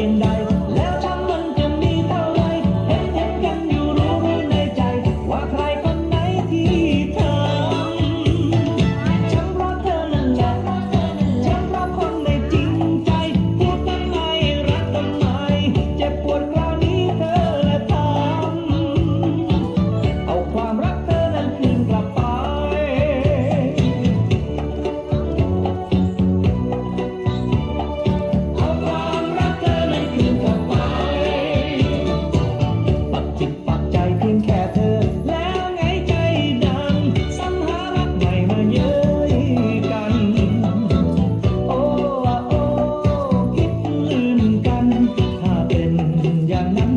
and I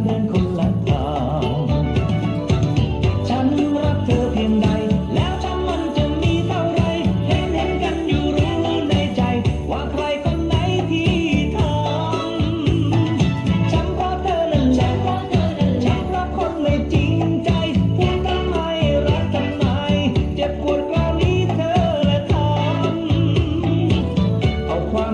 ดินคนละฉันรักเธอเพียงใด แล้วทำมันจะมีเท่าไร เห็นเห็นกันอยู่รู้ในใจ ว่าใครคนไหนที่ทำฉันรักเธอนั่นละฉันรักคนไม่จริงใจพูดทำไมรักทำไมเจ็บปวดคราวนี้เธอละทำเอาความ